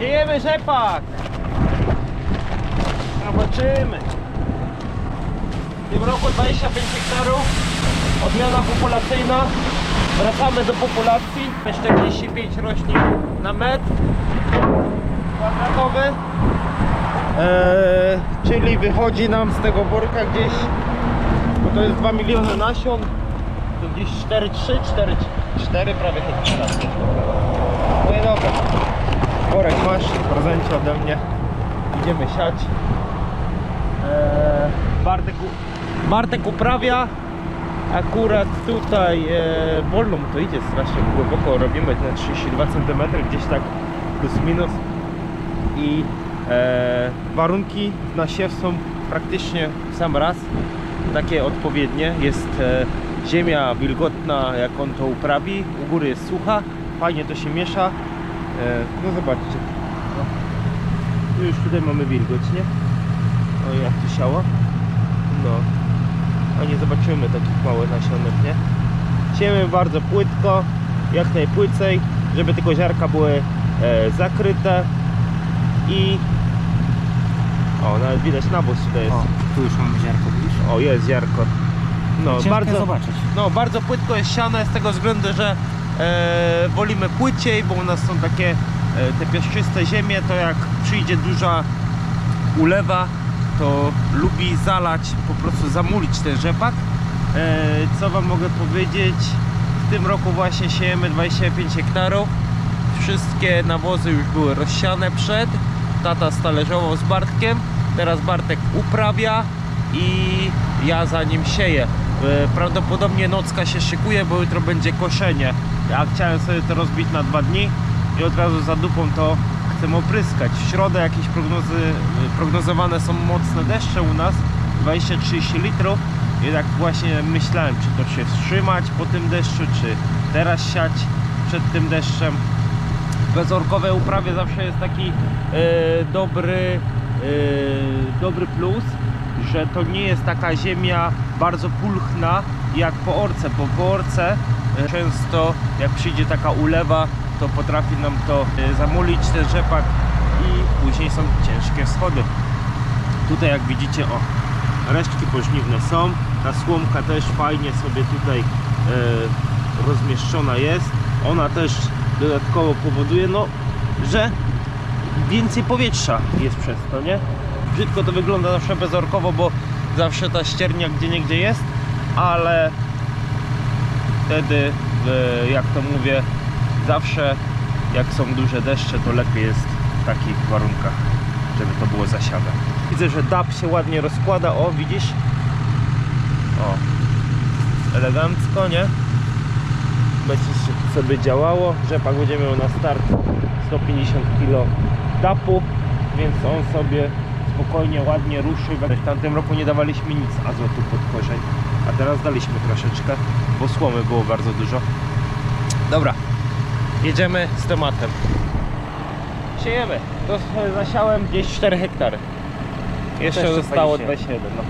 Siejemy rzepak! Zobaczymy. W tym roku 25 hektarów. Odmiana populacyjna. Wracamy do populacji. 45 roślin na metr kwadratowy. Eee, czyli wychodzi nam z tego worka gdzieś, bo to jest 2 miliony nasion, to gdzieś 4, 3, 4, 4 prawie hektara. No i dobra. Worek masz, w prezencie ode mnie. Idziemy siać. Eee, Bartek, Bartek uprawia. Akurat tutaj e, wolno mu to idzie strasznie głęboko. Robimy na 32 cm, gdzieś tak plus minus. I e, warunki na siew są praktycznie w sam raz takie odpowiednie. Jest e, ziemia wilgotna, jak on to uprawi. U góry jest sucha, fajnie to się miesza. E, no zobaczcie. No. Tu już tutaj mamy wilgoć, nie? O jak tu siała. No. A nie zobaczymy takich małych nasionek, nie? Siejemy bardzo płytko, jak najpłycej, żeby tylko ziarka były e, zakryte i o, nawet widać nawóz tutaj jest. O, tu już mamy ziarko, widzisz? O, jest ziarko. No, Ciężko bardzo, zobaczyć. no, bardzo płytko jest siane z tego względu, że e, wolimy płyciej, bo u nas są takie e, te piaszczyste ziemie, to jak przyjdzie duża ulewa, to lubi zalać, po prostu zamulić ten rzepak. E, co Wam mogę powiedzieć? W tym roku właśnie siejemy 25 hektarów. Wszystkie nawozy już były rozsiane przed. Tata stalerzował z Bartkiem. Teraz Bartek uprawia i ja za nim sieję. E, Prawdopodobnie nocka się szykuje, bo jutro będzie koszenie. Ja chciałem sobie to rozbić na dwa dni i od razu za dupą to chcę opryskać. W środę jakieś prognozy, e, prognozowane są mocne deszcze u nas, 20-30 litrów. I tak właśnie myślałem, czy to się wstrzymać po tym deszczu, czy teraz siać przed tym deszczem. W bezorkowej uprawie zawsze jest taki e, dobry, dobry plus, że to nie jest taka ziemia bardzo pulchna jak po orce, bo po orce e, często jak przyjdzie taka ulewa, to potrafi nam to e, zamulić ten rzepak i później są ciężkie schody. Tutaj jak widzicie, o, resztki pożniwne są, ta słomka też fajnie sobie tutaj e, rozmieszczona jest. Ona też dodatkowo powoduje, no, że więcej powietrza jest przez to, nie? Brzydko to wygląda zawsze bezorkowo, bo zawsze ta ściernia gdzie niegdzie jest, ale wtedy, e, jak to mówię, zawsze jak są duże deszcze, to lepiej jest w takich warunkach, żeby to było zasiane. Widzę, że DAP się ładnie rozkłada, o widzisz? O, elegancko, nie? Będzie sobie działało. Rzepak będzie miał na start 150 kg DAP-u, więc on sobie spokojnie, ładnie ruszy. W tamtym roku nie dawaliśmy nic azotu pod korzeń, a teraz daliśmy troszeczkę, bo słomy było bardzo dużo. Dobra, jedziemy z tematem. Siejemy. To zasiałem gdzieś 4 hektary. Jeszcze zostało fajnie się. 27. No.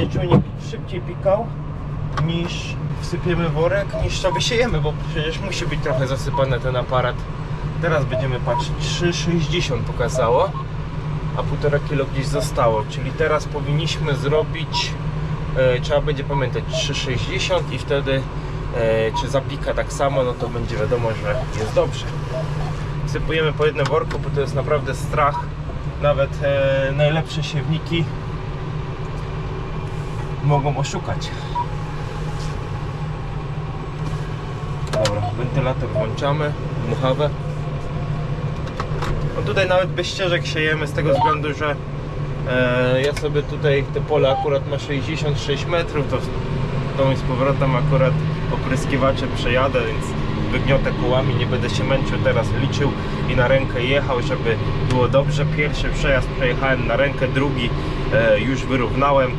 Będzie czujnik szybciej pikał niż wsypiemy worek, niż to wysiejemy, bo przecież musi być trochę zasypany ten aparat. Teraz będziemy patrzeć, 3,60 pokazało, a półtora kilo gdzieś zostało, czyli teraz powinniśmy zrobić, e, trzeba będzie pamiętać 3,60 i wtedy e, czy zapika tak samo, no to będzie wiadomo, że jest dobrze. Wsypujemy po jednym worku, bo to jest naprawdę strach. Nawet e, najlepsze siewniki mogą oszukać. Dobra, wentylator włączamy, dmuchawę. No tutaj nawet bez ścieżek siejemy z tego względu, że e, ja sobie tutaj te pole akurat ma 66 metrów, to tą i z powrotem akurat opryskiwaczem przejadę, więc wygniotę kołami, nie będę się męczył teraz, liczył i na rękę jechał, żeby było dobrze. Pierwszy przejazd przejechałem na rękę, drugi e, już wyrównałem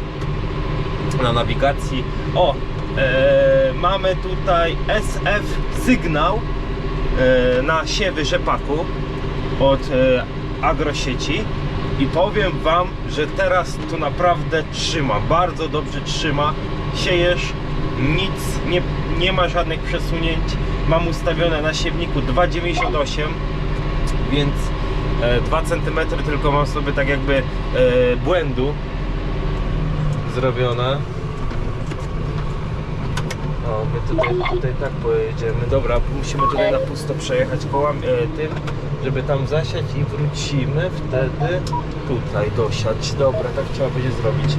na nawigacji. O, E, mamy tutaj SF sygnał e, na siewy rzepaku od e, agrosieci i powiem wam, że teraz to naprawdę trzyma, bardzo dobrze trzyma. Siejesz, nic, nie, nie ma żadnych przesunięć. Mam ustawione na siewniku 2,98 więc e, 2 cm tylko mam sobie tak jakby e, błędu zrobione. O, my tutaj, tutaj tak pojedziemy. Dobra, musimy tutaj na pusto przejechać kołam e, tym, żeby tam zasiać i wrócimy wtedy tutaj dosiać. Dobra, tak trzeba będzie zrobić.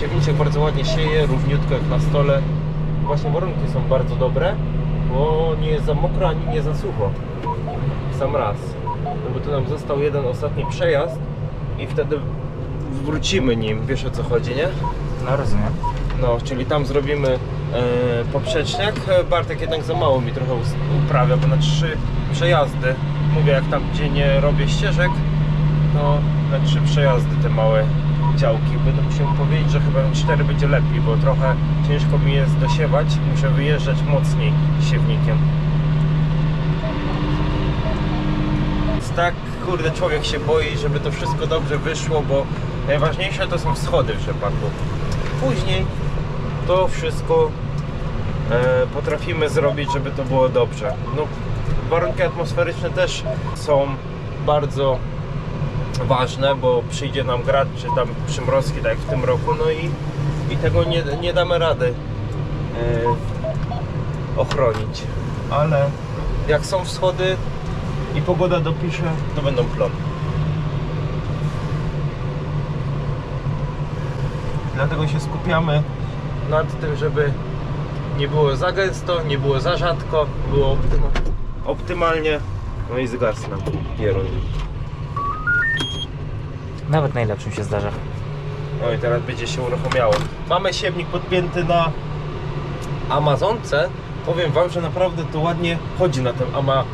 Siewniczek bardzo ładnie sieje, równiutko jak na stole. Właśnie warunki są bardzo dobre, bo nie jest za mokro ani nie za sucho. W sam raz. No bo tu nam został jeden ostatni przejazd i wtedy wrócimy nim. Wiesz o co chodzi, nie? No rozumiem. No, czyli tam zrobimy e, poprzeczniak. Bartek jednak za mało mi trochę uprawia, bo na trzy przejazdy, mówię jak tam gdzie nie robię ścieżek, to na trzy przejazdy te małe działki. Będę musiał powiedzieć, że chyba na cztery będzie lepiej, bo trochę ciężko mi jest dosiewać. Muszę wyjeżdżać mocniej siewnikiem. Tak, kurde, człowiek się boi, żeby to wszystko dobrze wyszło, bo najważniejsze to są schody w rzepaku. Później to wszystko e, potrafimy zrobić, żeby to było dobrze. No, warunki atmosferyczne też są bardzo ważne, bo przyjdzie nam grad, czy tam przymrozki, tak jak w tym roku, no i, i tego nie, nie damy rady e, ochronić. Ale jak są wschody i pogoda dopisze, to będą plony. Dlatego się skupiamy nad tym, żeby nie było za gęsto, nie było za rzadko, było optyma optymalnie. No i zgasł nam pierun. Nawet najlepszym się zdarza. No i teraz będzie się uruchomiało. Mamy siewnik podpięty na Amazonce. Powiem Wam, że naprawdę to ładnie chodzi na tym Ama,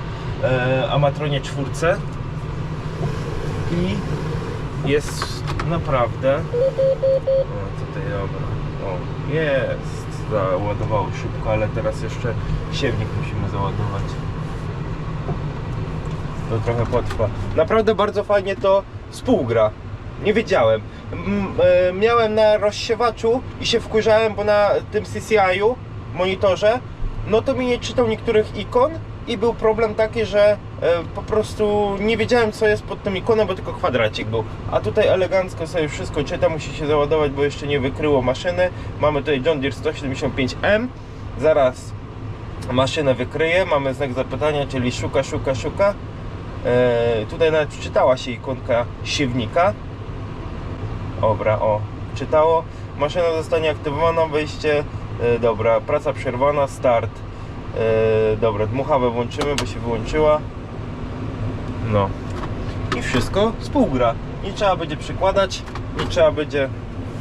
e, Amatronie czwórce. I jest naprawdę... Tutaj dobra. O, jest. Załadowało szybko, ale teraz jeszcze siewnik musimy załadować. To trochę potrwa. Naprawdę bardzo fajnie to współgra. Nie wiedziałem. E, miałem na rozsiewaczu i się wkurzałem, bo na tym CCI-u, monitorze, no to mi nie czytał niektórych ikon i był problem taki, że e, po prostu nie wiedziałem co jest pod tym ikonem, bo tylko kwadracik był. A tutaj elegancko sobie wszystko czyta, musi się załadować, bo jeszcze nie wykryło maszyny. Mamy tutaj John Deere 175M. Zaraz maszynę wykryje, mamy znak zapytania, czyli szuka, szuka, szuka. E, tutaj nawet wczytała się ikonka siewnika. Dobra, o, czytało. Maszyna zostanie aktywowana, wejście, e, dobra, praca przerwana, start. E, dobra, dmuchawę włączymy, bo się wyłączyła. No. I wszystko współgra. Nie trzeba będzie przykładać, nie trzeba będzie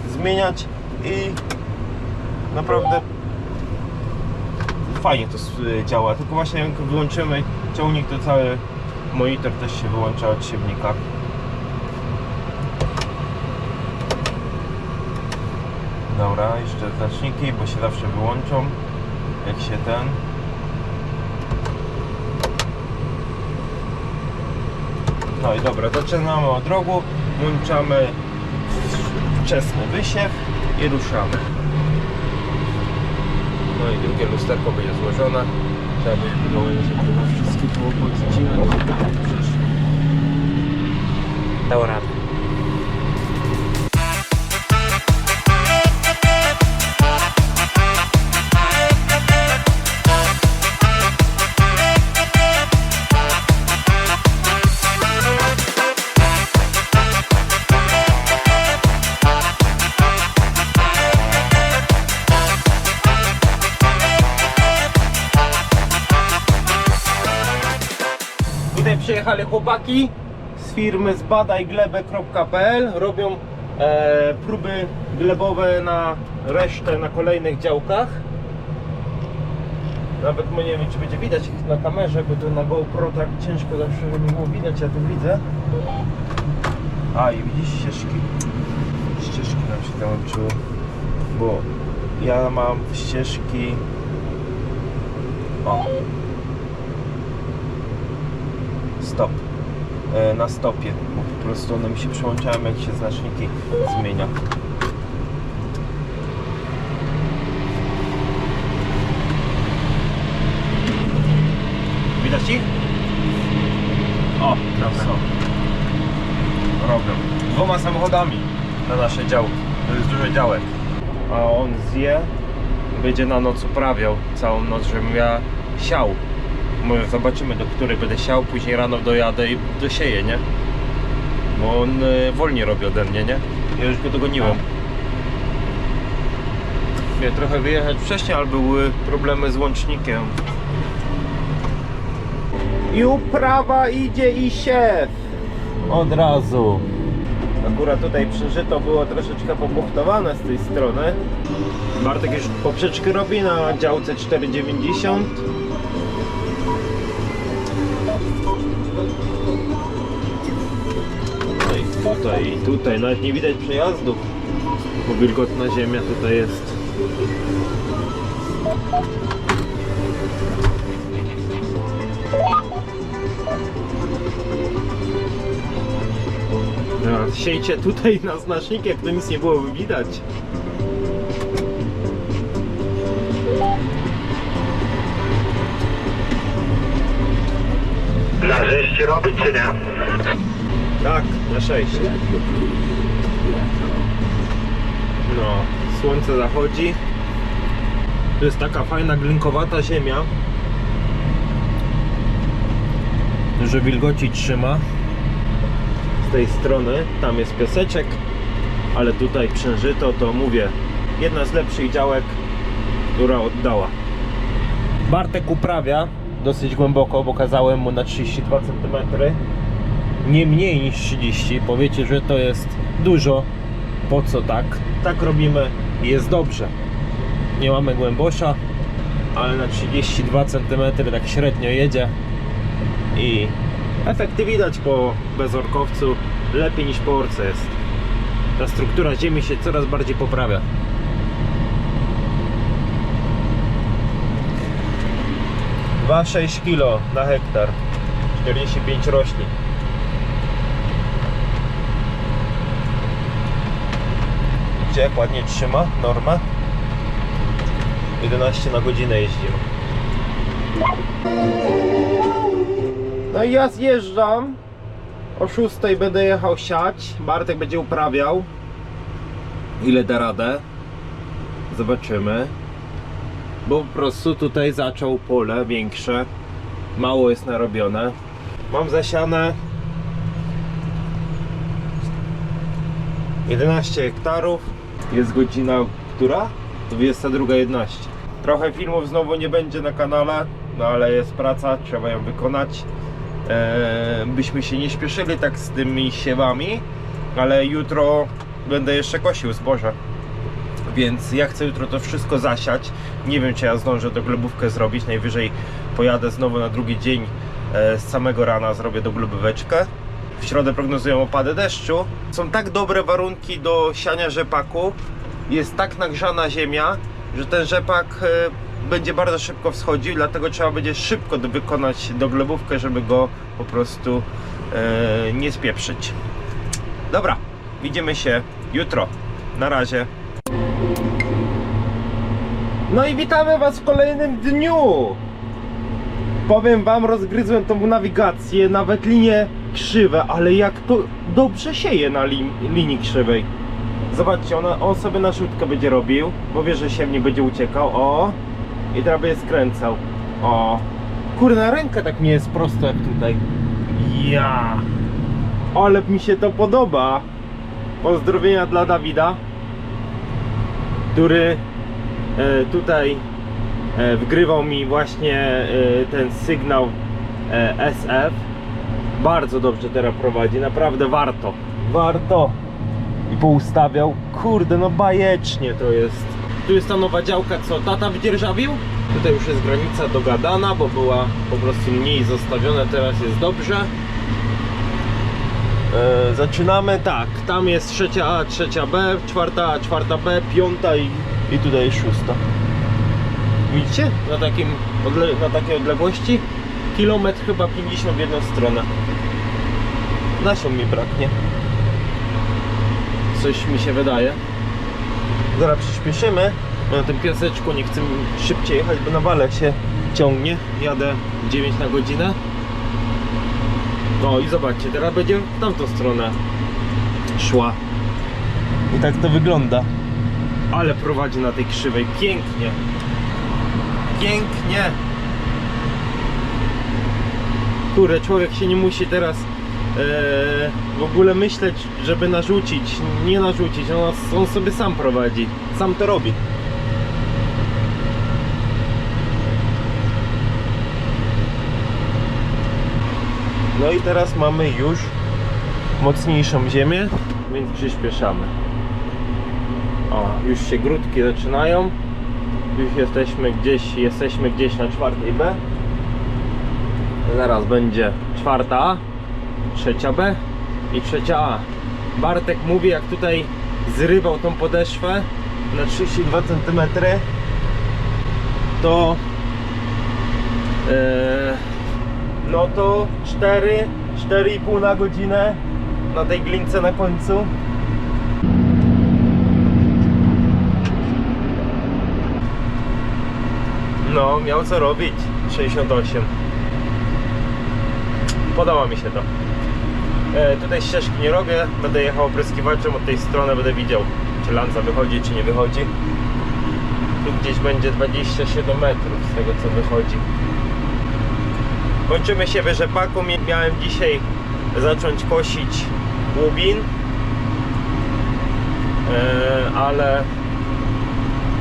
zmieniać i naprawdę fajnie to s- działa. Tylko właśnie jak wyłączymy ciągnik, to cały monitor też się wyłącza od siewnika. Dobra, jeszcze znaczniki, bo się zawsze wyłączą jak się ten No i dobra, zaczynamy od rogu, włączamy wczesny wysiew i ruszamy. No i drugie lusterko będzie złożone. Trzeba będzie wydołować, żeby wszystkie było podcinać. Dało radę. Chłopaki z firmy zbadajglebę.pl robią e, próby glebowe na resztę na kolejnych działkach. Nawet nie wiem czy będzie widać ich na kamerze, bo to na GoPro tak ciężko zawsze żeby było widać, ja to widzę. A i widzisz ścieżki? Ścieżki nam się załączyły, bo Ja mam ścieżki. O. Stop. E, na stopie. Bo po prostu one mi się przełączają jak się znaczniki zmienia. Widać ich? O, tam są. Robią. Dwoma samochodami na nasze działki. To jest dużo działek. A on zje, będzie na noc uprawiał całą noc, żebym ja siał. Może zobaczymy do której będę siał, później rano dojadę i dosieję, nie? Bo on y, wolniej robi ode mnie, nie? Ja już go dogoniłem. Miałem trochę wyjechać wcześniej, ale były problemy z łącznikiem. I uprawa idzie i siew od razu. Akurat tutaj przeżyto było troszeczkę pobuchtowane z tej strony. Bartek już poprzeczkę robi na działce 490. tutaj, i tutaj, nawet nie widać przejazdów, bo wilgotna ziemia tutaj jest. No, siejcie tutaj na znacznik, jak to nic nie byłoby widać. Na rzeź robić czy nie? Tak, na 6. No, słońce zachodzi. To jest taka fajna glinkowata ziemia, że wilgoci trzyma. Z tej strony tam jest piaseczek, ale tutaj przężyto, to mówię, jedna z lepszych działek, która oddała. Bartek uprawia dosyć głęboko, bo kazałem mu na 32 cm nie mniej niż 30. Powiecie, że to jest dużo. Po co tak? Tak robimy jest dobrze. Nie mamy głębosza, ale na 32 cm tak średnio jedzie i efekty widać po bezorkowcu lepiej niż po orce jest. Ta struktura ziemi się coraz bardziej poprawia. Dwa sześć kilo na hektar. 45 roślin. Widzicie jak ładnie trzyma norma? 11 na godzinę jeździmy. No i ja zjeżdżam. O 6 będę jechał siać. Bartek będzie uprawiał. Ile da radę? Zobaczymy. Bo po prostu tutaj zaczął pole większe. Mało jest narobione. Mam zasiane 11 hektarów. Jest godzina która? 22.11. Trochę filmów znowu nie będzie na kanale, no ale jest praca, trzeba ją wykonać. Eee, byśmy się nie śpieszyli tak z tymi siewami, ale jutro będę jeszcze kosił zboże. Więc ja chcę jutro to wszystko zasiać. Nie wiem, czy ja zdążę do glebówkę zrobić. Najwyżej pojadę znowu na drugi dzień e, z samego rana, zrobię do glebóweczkę. W środę prognozują opady deszczu. Są tak dobre warunki do siania rzepaku. Jest tak nagrzana ziemia, że ten rzepak e, będzie bardzo szybko wschodził, dlatego trzeba będzie szybko wykonać do glebówkę, żeby go po prostu e, nie spieprzyć. Dobra, widzimy się jutro. Na razie. No i witamy Was w kolejnym dniu! Powiem Wam, rozgryzłem tą nawigację, nawet linie krzywe, ale jak to dobrze sieje na lin linii krzywej. Zobaczcie, ona, on sobie na szybko będzie robił, bo wie, że się nie będzie uciekał. O! I teraz będzie skręcał. O! Kurde, na rękę tak nie jest prosto jak tutaj. Ja! Ale mi się to podoba! Pozdrowienia dla Dawida, który e, tutaj e, wgrywał mi właśnie e, ten sygnał e, SF. Bardzo dobrze teraz prowadzi, naprawdę warto. Warto. I poustawiał. Kurde, no bajecznie to jest. Tu jest ta nowa działka, co tata wydzierżawił. Tutaj już jest granica dogadana, bo była po prostu mniej zostawiona, teraz jest dobrze. E, zaczynamy tak, tam jest trzecia A, trzecia B, czwarta A, czwarta B, piąta i i tutaj szósta. Widzicie? Na, takim na takiej odległości kilometr chyba 50 w jedną stronę. Nasion mi braknie. Coś mi się wydaje. Zaraz przyspieszymy. Na tym piaseczku nie chcę szybciej jechać, bo na wale się ciągnie. Jadę 9 na godzinę. No i zobaczcie, teraz będzie w tamtą stronę szła. I tak to wygląda. Ale prowadzi na tej krzywej pięknie. Pięknie. Kurde, człowiek się nie musi teraz e, w ogóle myśleć, żeby narzucić. Nie narzucić, on, on sobie sam prowadzi. Sam to robi. No i teraz mamy już mocniejszą ziemię, więc przyspieszamy. O, już się grudki zaczynają. Już jesteśmy gdzieś, jesteśmy gdzieś na czwartej B. Zaraz będzie czwarta A, trzecia B i trzecia A. Bartek mówi, jak tutaj zrywał tą podeszwę na 32 cm, to e, no to 4, 4,5 na godzinę na tej glince na końcu. No, miał co robić. 68. Podoba mi się to. E, tutaj ścieżki nie robię, będę jechał opryskiwaczem od tej strony, będę widział czy lanca wychodzi, czy nie wychodzi. Tu gdzieś będzie 27 metrów z tego co wychodzi. Kończymy się wyrzepaku. Mia- Miałem dzisiaj zacząć kosić łubin, e, ale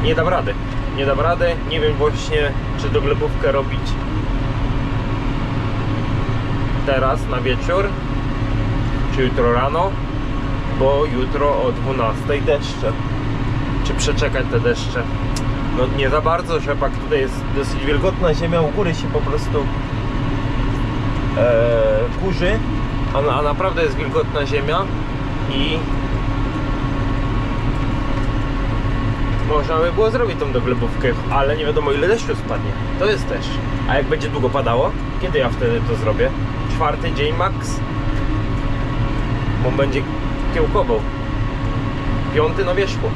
nie dam rady. Nie dam rady. Nie wiem właśnie, czy doglebówkę robić teraz na wieczór, czy jutro rano, bo jutro o 12 deszcze. Czy przeczekać te deszcze? No nie za bardzo, rzepak tutaj jest dosyć wilgotna ziemia, u góry się po prostu e, kurzy, a, a naprawdę jest wilgotna ziemia i można by było zrobić tą doglebówkę, ale nie wiadomo ile deszczu spadnie. To jest też. A jak będzie długo padało? Kiedy ja wtedy to zrobię? Czwarty dzień max? Bo będzie kiełkował. Piąty na wierzchu.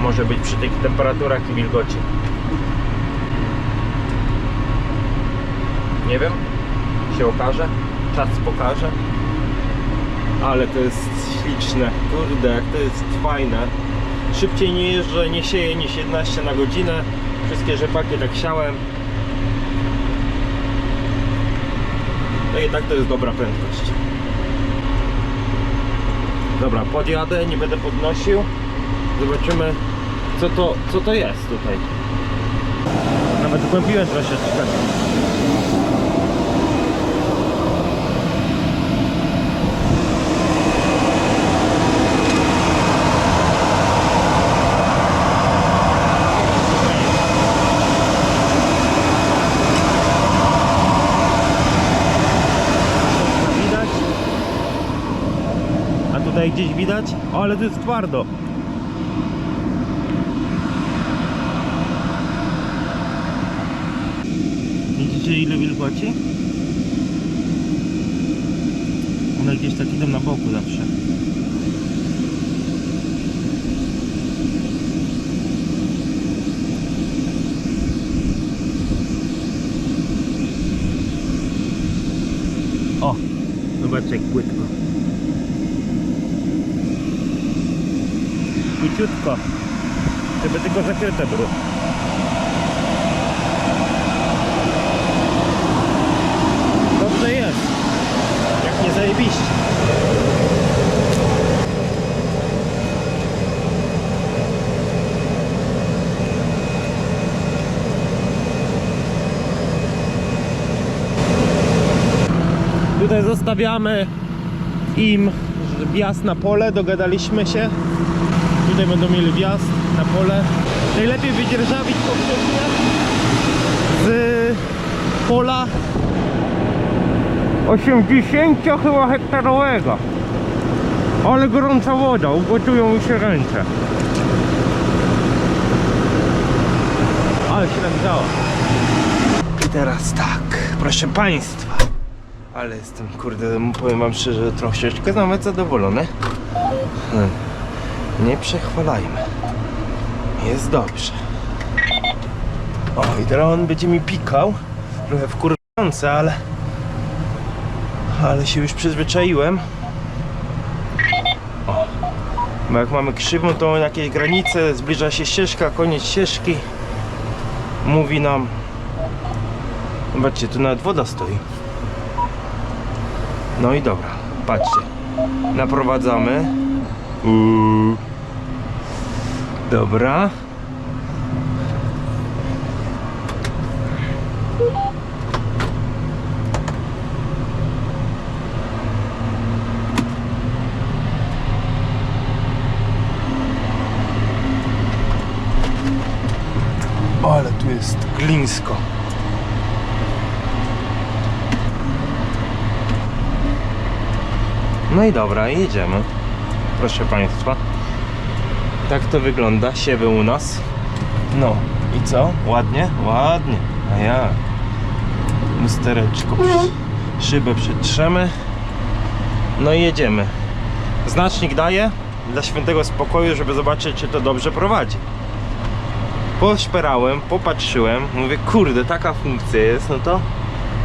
Może być przy tych temperaturach i wilgoci. Nie wiem. Się okaże. Czas pokaże. Ale to jest śliczne. Kurde, jak to jest fajne. Szybciej nie jeżdżę, nie sieję niż 11 na godzinę. Wszystkie rzepaki tak siałem. I tak to jest dobra prędkość. Dobra, podjadę, nie będę podnosił. Zobaczymy co to, co to jest tutaj. Nawet głębiłem troszeczkę. widać. A tutaj gdzieś widać? O, ale to jest twardo. Widzicie ile wilgoci? One gdzieś tak idą na boku zawsze. O, zobaczcie jak płytko. Płyciutko. Żeby tylko zakryte było. Dobrze jest. Jak nie zajebiście. Tutaj zostawiamy im wjazd na pole, dogadaliśmy się. Tutaj będą mieli wjazd na pole. Najlepiej wydzierżawić poprzednie z pola 80 chyba hektarowego. Ale gorąca woda, ugotują mi się ręce. Ale się nagrzało. I teraz tak, proszę Państwa. Ale jestem, kurde, powiem Wam szczerze, troszeczkę nawet zadowolony. Hmm. Nie przechwalajmy. Jest dobrze. O, i teraz on będzie mi pikał. Trochę wkurwiające, ale... Ale się już przyzwyczaiłem. O. Bo jak mamy krzywą, to jakieś granice, zbliża się ścieżka, koniec ścieżki. Mówi nam... Zobaczcie, tu nawet woda stoi. No i dobra, patrzcie. Naprowadzamy. Uuu. Dobra. Ale tu jest glińsko. No i dobra, jedziemy. Proszę Państwa. Tak to wygląda, siewy u nas. No i co? Ładnie? Ładnie. A jak? Lustereczko. Szybę przytrzemy. No i jedziemy. Znacznik daję dla świętego spokoju, żeby zobaczyć, czy to dobrze prowadzi. Poszperałem, popatrzyłem, mówię, kurde, taka funkcja jest, no to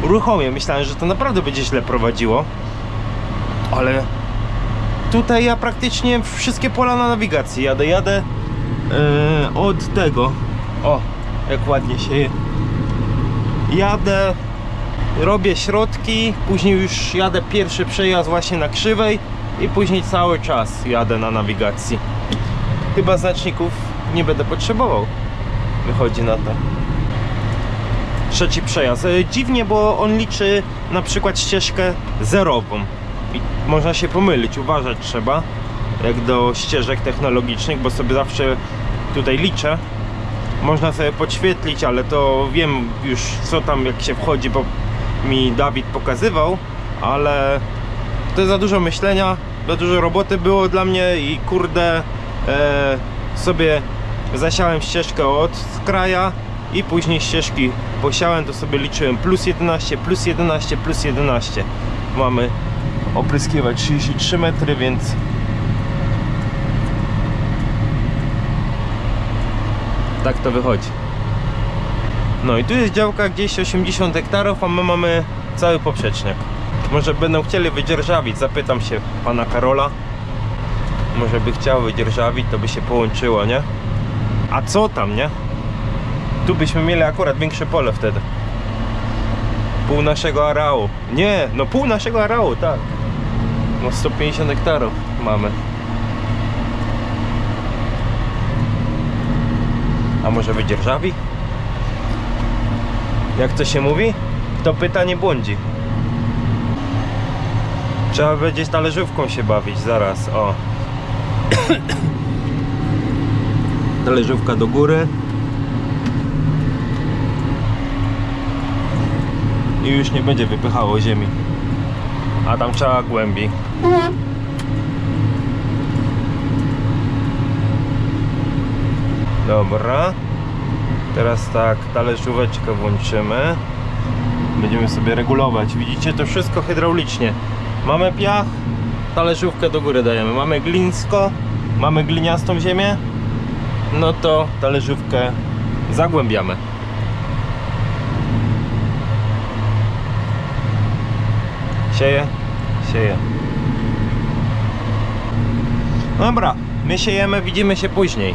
uruchomię. Myślałem, że to naprawdę będzie źle prowadziło, ale tutaj ja praktycznie wszystkie pola na nawigacji jadę, jadę e, od tego, o, jak ładnie się je. jadę, robię środki, później już jadę pierwszy przejazd właśnie na krzywej i później cały czas jadę na nawigacji. Chyba znaczników nie będę potrzebował. Wychodzi na to. Trzeci przejazd. E, Dziwnie, bo on liczy na przykład ścieżkę zerową. I można się pomylić, uważać trzeba, jak do ścieżek technologicznych, bo sobie zawsze tutaj liczę. Można sobie podświetlić, ale to wiem już co tam jak się wchodzi, bo mi Dawid pokazywał, ale to za dużo myślenia, za dużo roboty było dla mnie i kurde e, sobie zasiałem ścieżkę od kraja i później ścieżki posiałem, to sobie liczyłem plus 11, plus 11, plus 11. Mamy opryskiwać 33 metry, więc tak to wychodzi. No i tu jest działka gdzieś 80 hektarów, a my mamy cały poprzeczniak. Może będą chcieli wydzierżawić, zapytam się pana Karola. Może by chciał wydzierżawić, to by się połączyło, nie? A co tam, nie? Tu byśmy mieli akurat większe pole wtedy. Pół naszego areału. Nie, no pół naszego areału, tak. No 150 hektarów mamy. A może wydzierżawi? Jak to się mówi? Kto pyta nie błądzi. Trzeba będzie talerzówką się bawić zaraz, o. Talerzówka do góry. I już nie będzie wypychało ziemi. A tam trzeba głębiej. Dobra. Teraz tak, talerzóweczkę włączymy. Będziemy sobie regulować. Widzicie, to wszystko hydraulicznie. Mamy piach, talerzówkę do góry dajemy. Mamy glinsko, mamy gliniastą ziemię. No to talerzówkę zagłębiamy. Sieje? Sieje. Dobra, my siejemy, widzimy się później.